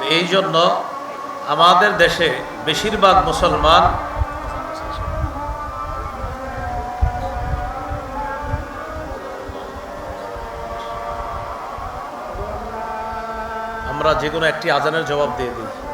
তো এই জন্য আমাদের দেশে বেশিরভাগ মুসলমান আমরা যে কোনো একটি আজানের জবাব দিয়ে দিই।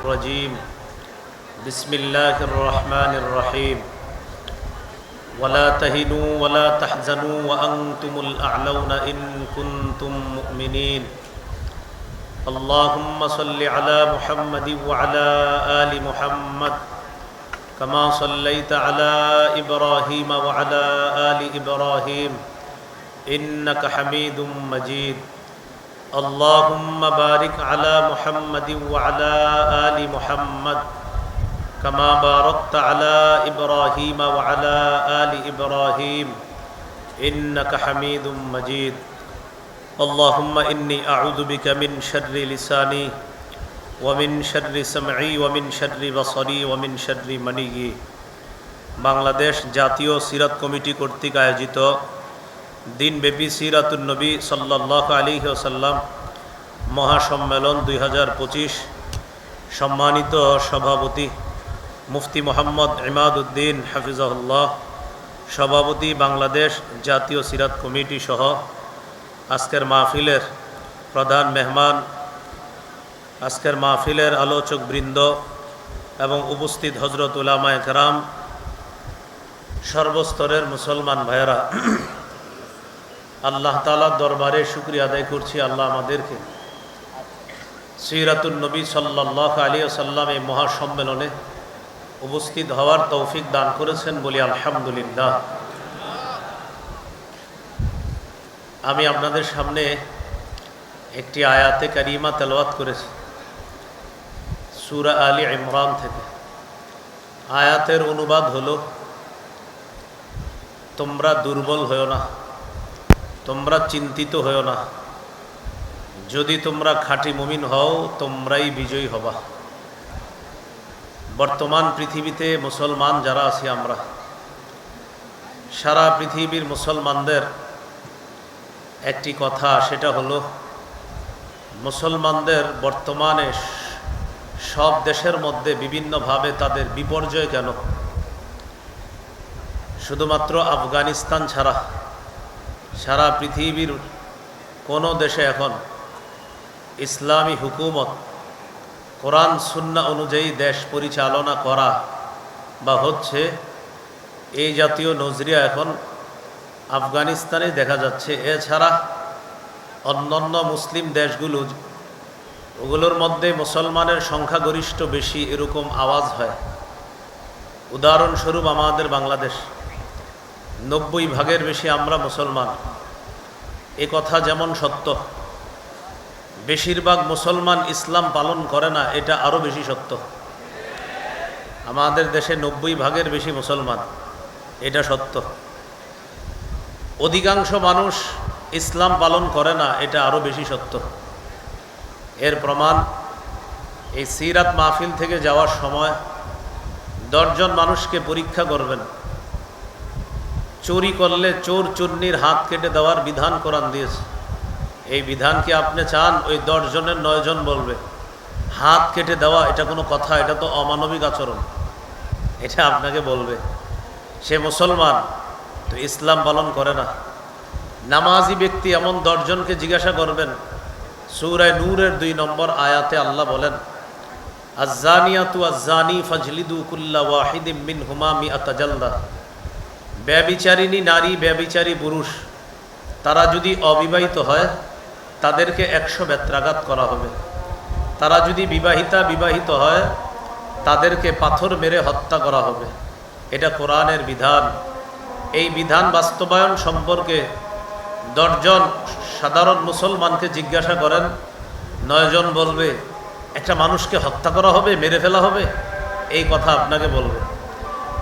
الرجيم. بسم الله الرحمن الرحيم. ولا تهنوا ولا تحزنوا وأنتم الأعلون إن كنتم مؤمنين. اللهم صل على محمد وعلى آل محمد كما صليت على إبراهيم وعلى آل إبراهيم. إنك حميد مجيد. اللهم بارك على محمد وعلى آل محمد كما باركت على إبراهيم وعلى آل إبراهيم إنك حميد مجيد اللهم إني أعوذ بك من شر لساني ومن شر سمعي ومن شر بصري ومن شر مني বাংলাদেশ জাতীয় সিরাত কমিটি কর্তৃক আয়োজিত দিনব্যাপী সিরাতুল নবী সাল্লাহ আলী ওসাল্লাম মহাসম্মেলন দুই হাজার পঁচিশ সম্মানিত সভাপতি মুফতি মোহাম্মদ ইমাদ উদ্দিন হাফিজাহুল্লাহ, সভাপতি বাংলাদেশ জাতীয় সিরাত কমিটি সহ আজকের মাহফিলের প্রধান মেহমান, আজকের মাহফিলের আলোচক বৃন্দ এবং উপস্থিত হজরত উলামা সর্বস্তরের মুসলমান ভাইয়েরা। আল্লাহ তালার দরবারে শুক্রিয়া আদায় করছি, আল্লাহ আমাদেরকে সিরাতুল নবী সাল্লাহ আলী সাল্লাম এই মহাসম্মেলনে উপস্থিত হওয়ার তৌফিক দান করেছেন বলি আলহামদুলিল্লাহ। আমি আপনাদের সামনে একটি আয়াতে কারিমা তেলওয়াত করেছি, সুরা আলী ইমরান থেকে। আয়াতের অনুবাদ হলো, তোমরা দুর্বল হও না। তোমরা চিন্তিত হও না। যদি তোমরা খাঁটি মুমিন হও, তোমরাই বিজয়ী হবা। বর্তমান পৃথিবীতে মুসলমান যারা আছি আমরা, সারা পৃথিবীর মুসলমানদের একটি কথা, সেটা হলো, মুসলমানদের বর্তমানে সব দেশের মধ্যে বিভিন্নভাবে তাদের বিপর্যয় কেন? শুধুমাত্র আফগানিস্তান ছাড়া সারা পৃথিবীর কোনো দেশে এখন ইসলামী হুকুমত, কোরআন, সুন্না অনুযায়ী দেশ পরিচালনা করা বা হচ্ছে, এই জাতীয় নজরিয়া এখন আফগানিস্তানে দেখা যাচ্ছে। এছাড়া অন্যান্য মুসলিম দেশগুলো, ওগুলোর মধ্যে মুসলমানের সংখ্যাগরিষ্ঠ বেশি এরকম আওয়াজ হয়। উদাহরণস্বরূপ আমাদের বাংলাদেশ। নব্বই ভাগের বেশি আমরা মুসলমান। এ কথা যেমন সত্য, বেশিরভাগ মুসলমান ইসলাম পালন করে না, এটা আরও বেশি সত্য। আমাদের দেশে নব্বই ভাগের বেশি মুসলমান, এটা সত্য। অধিকাংশ মানুষ ইসলাম পালন করে না, এটা আরও বেশি সত্য। এর প্রমাণ, এই সিরাত মাহফিল থেকে যাওয়ার সময় দশজন মানুষকে পরীক্ষা করবেন। চুরি করলে চোর চুন্নির হাত কেটে দেওয়ার বিধান কোরআন দিয়েছে। এই বিধান কি আপনি চান? ওই দশজনের নয়জন বলবে, হাত কেটে দেওয়া, এটা কোনো কথা, এটা তো অমানবিক আচরণ। এটা আপনাকে বলবে, সে মুসলমান, তো ইসলাম পালন করে না। নামাজি ব্যক্তি এমন দশজনকে জিজ্ঞাসা করবেন, সুরায় নূরের দুই নম্বর আয়াতে আল্লাহ বলেন আজানিয়াতু আজানি ফজলিদু কুল্লা ওয়াহিদিম মিন হুমা মি আতাজাল্লা ব্যবিচারিণী নারী, ব্যবিচারী পুরুষ, তারা যদি অবিবাহিত হয়, তাদেরকে একশো বেত্রাঘাত করা হবে। তারা যদি বিবাহিতা, বিবাহিত হয়, তাদেরকে পাথর মেরে হত্যা করা হবে। এটা কোরআনের বিধান। এই বিধান বাস্তবায়ন সম্পর্কে দশজন সাধারণ মুসলমানকে জিজ্ঞাসা করেন, নয়জন বলবে, একটা মানুষকে হত্যা করা হবে, মেরে ফেলা হবে? এই কথা আপনাকে বলবে।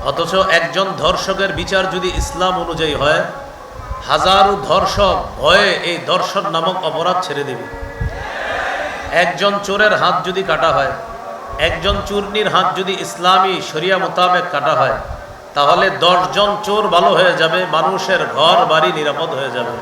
অথচ একজন ধর্ষকের বিচার যদি ইসলাম অনুযায়ী হয়, হাজারো ধর্ষক ভয়ে এই দর্শন নামক অপরাধ ছেড়ে দেবে। একজন চোরের হাত যদি কাটা হয়, একজন চূর্ণির হাত যদি ইসলামী শরিয়া মোতাবেক কাটা হয়, তাহলে দশজন চোর ভালো হয়ে যাবে, মানুষের ঘর বাড়ি নিরাপদ হয়ে যাবে।